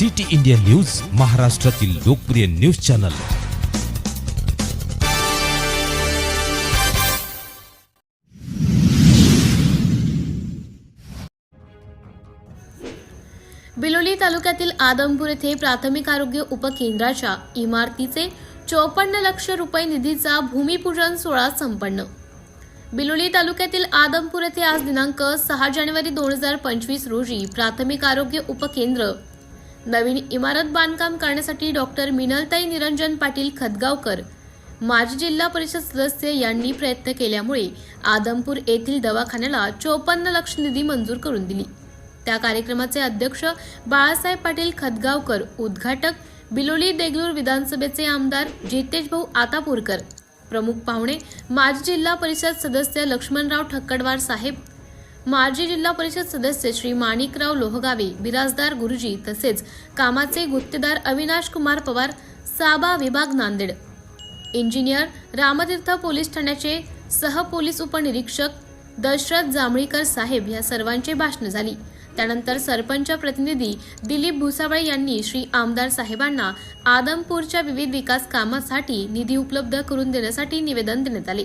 City India news महाराष्ट्रातील लोकप्रिय news channel. Biloli तालुक्यातील आदमपूर येथे प्राथमिक आरोग्य उपकेंद्राच्या इमारतीचे चोपन्न लक्ष रुपये निधीचा भूमिपूजन सोहळा संपन्न. बिलोली तालुक्यातील आदमपूर येथे आज दिनांक सहा जानेवारी दोन हजार पंचवीस रोजी प्राथमिक आरोग्य उपकेंद्र नवीन इमारत बांधकाम करण्यासाठी डॉक्टर मिनलताई निरंजन पाटील खतगावकर माजी जिल्हा परिषद सदस्य यांनी प्रयत्न केल्यामुळे आदमपूर येथील दवाखान्याला चोपन्न लक्ष निधी मंजूर करून दिली. त्या कार्यक्रमाचे अध्यक्ष बाळासाहेब पाटील खतगावकर उद्घाटक बिलोली देगलूर विधानसभेचे आमदार जितेश भाऊ आतापूरकर प्रमुख पाहुणे माजी जिल्हा परिषद सदस्य लक्ष्मणराव ठक्कडवार साहेब माजी जिल्हा परिषद सदस्य श्री माणिकराव लोहगावे बिराजदार गुरुजी तसेच कामाचे गुत्तेदार अविनाश कुमार पवार साबा विभाग नांदेड. इंजिनियर रामतीर्थ पोलीस ठाण्याचे सहपोलीस उपनिरीक्षक दशरथ जांभळीकर साहेब या सर्वांचे भाषण झाली. त्यानंतर सरपंच प्रतिनिधी दिलीप भुसावळे यांनी श्री आमदार साहेबांना आदमपूरच्या विविध विकास कामासाठी निधी उपलब्ध करून देण्यासाठी निवेदन देण्यात आले.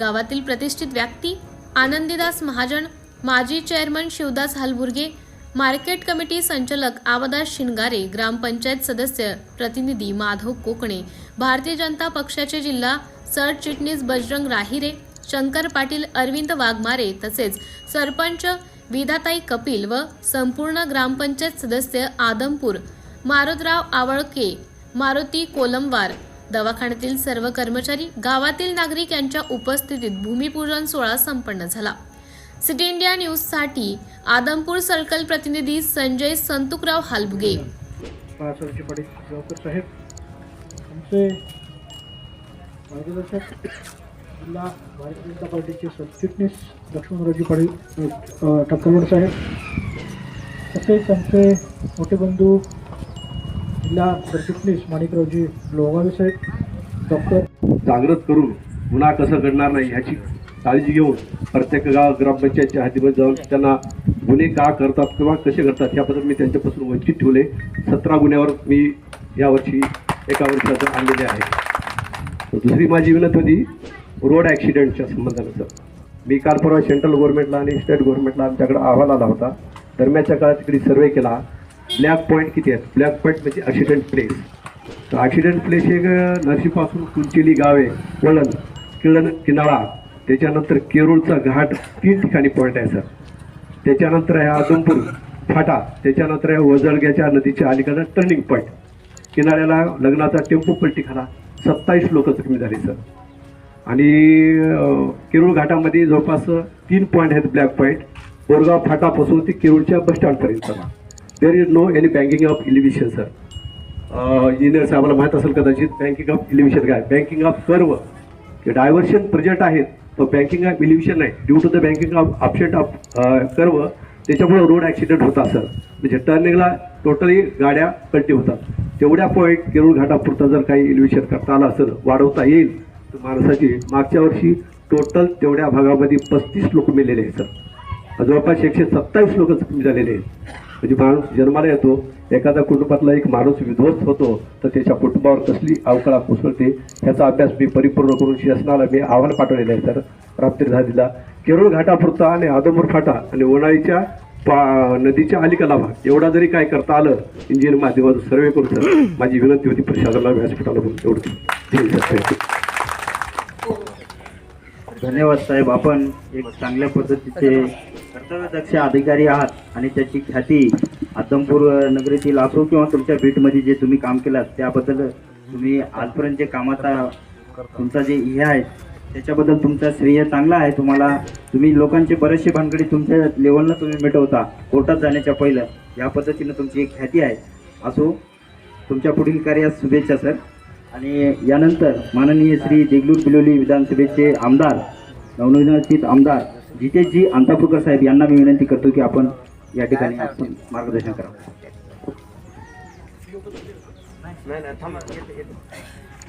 गावातील प्रतिष्ठित व्यक्ती आनंदीदास महाजन माजी chairman Shivdas Halburge market committee संचालक आवदास शिंगारे ग्रामपंचायत सदस्य प्रतिनिधी माधव कोकणे भारतीय जनता पक्षाचे जिल्हा सरचिटणीस बजरंग राहिरे शंकर पाटील अरविंद वाघमारे तसेच सरपंच विधाताई कपिल व संपूर्ण ग्रामपंचायत सदस्य आदमपूर मारुतराव आवळके मारुती कोलमवार दवाखान्यातील सर्व कर्मचारी गावातील नागरिक यांच्या उपस्थितीत भूमिपूजन सोहळा संपन्न झाला. सिटी इंडिया न्यूजसाठी आदमपूर सर्कल प्रतिनिधी संजय संतुकराव हालबुगे. बाळासाहेबजी पाटील गावकर साहेब आमचे मार्गदर्शक जिल्हा भारतीय जनता पार्टीचे सरचिटणीस लक्ष्मणरावजी पाटील टक्करवड साहेब तसेच आमचे मोठे बंधू जिल्हा सरचिटणीस माणिकरावजी लोहगावे साहेब डॉक्टर जागृत करून गुन्हा कसं घडणार नाही ह्याची काळजी घेऊन प्रत्येक गाव ग्रामपंचायतच्या हद्दीमध्ये जाऊन त्यांना गुन्हे का करतात किंवा कसे करतात याबद्दल मी त्यांच्यापासून वंचित ठेवले. सतरा गुन्ह्यावर मी यावर्षी एका वर्षाचं आणलेले आहे. दुसरी माझी विनंती होती रोड ॲक्सिडेंटच्या संबंधानं सर मी काल परवा सेंट्रल गव्हर्नमेंटला आणि स्टेट गव्हर्नमेंटला आमच्याकडे अहवाल आला होता. दरम्यानच्या काळात तिकडे सर्वे केला. ब्लॅक पॉईंट किती आहेत? ब्लॅक पॉईंट म्हणजे ॲक्सिडेंट प्लेस. तर ॲक्सिडेंट प्लेस हे नरसीपासून कुंचिली गावे वळण किळण किनाळा. त्याच्यानंतर केरूळचा घाट तीन ठिकाणी पॉईंट आहे सर त्याच्यानंतर आहे आदमपूर फाटा. त्याच्यानंतर आहे वजळग्याच्या नदीच्या अलीकडं टर्निंग पॉईंट किनाऱ्याला लग्नाचा टेम्पो पलटी खाला सत्तावीस लोक जखमी झाली सर आणि केरूळ घाटामध्ये जवळपास तीन पॉईंट आहेत ब्लॅक पॉईंट बोरगाव फाटापासून ते केरूळच्या बसस्टँडपर्यंत there is no any banking of elevation sir engineer साहेबाला माहीत असेल कदाचित बँकिंग ऑफ इलिव्हिशन काय? बँकिंग ऑफ सर्व डायव्हर्शन प्रोजेक्ट आहेत बँकिंग ऑफ इलिव्हिशन नाही due to the banking of upset of curve त्याच्यामुळे रोड ॲक्सिडेंट होता सर म्हणजे टर्निंगला टोटली गाड्या पलटी होतात. तेवढ्या पॉईंट केरूळ घाटापुरता जर काही इल्युशन करता आलं असेल वाढवता येईल तर माणसाची मागच्या वर्षी टोटल तेवढ्या भागामध्ये पस्तीस लोक मेलेले आहेत सर जवळपास एकशे सत्तावीस लोक जखमी झालेले आहेत. म्हणजे माणूस जन्माला येतो एखादा कुटुंबातला एक माणूस विध्वस्त होतो तर त्याच्या कुटुंबावर कसली अवकळा कोसळते ह्याचा अभ्यास मी परिपूर्ण करून शासनाला मी आव्हान पाठवलेलं आहे सर रात्री झालेला केरळ घाटापुरता आणि आदमपूर फाटा आणि उन्हाळीच्या पा नदीच्या अलिकाला भाग. एवढा जरी काय करता आलं इंजिनियर माध्यमातून सर्वे करू सर माझी विनंती होती प्रशासनाला व्यासपीठाला म्हणून एवढं. धन्यवाद साहेब. आपण एक चांगल्या पद्धतीचे कर्तव्यदक्ष अधिकारी आहात आणि त्याची ख्याती आदमपूर नगरीतील असो किंवा तुमच्या बीटमध्ये जे तुम्ही काम केलं त्याबद्दल तुम्ही आजपर्यंत जे कामाचा तुमचा जे हे आहे त्याच्याबद्दल तुमचा श्रेय चांगला आहे. तुम्हाला तुम्ही लोकांचे बरेचसे भानगडी तुमच्या लेवलनं तुम्ही मिटवता कोर्टात जाण्याच्या पहिलं या पद्धतीनं तुमची एक ख्याती आहे. असो तुमच्या पुढील कार्यात शुभेच्छा सर. आणि यानंतर माननीय श्री देगलूर बिलोली विधानसभेचे आमदार नवनिर्वाचित आमदार जितेशजी अंतापूरकर साहेब यांना मी विनंती करतो की आपण या ठिकाणी आपण मार्गदर्शन करावं.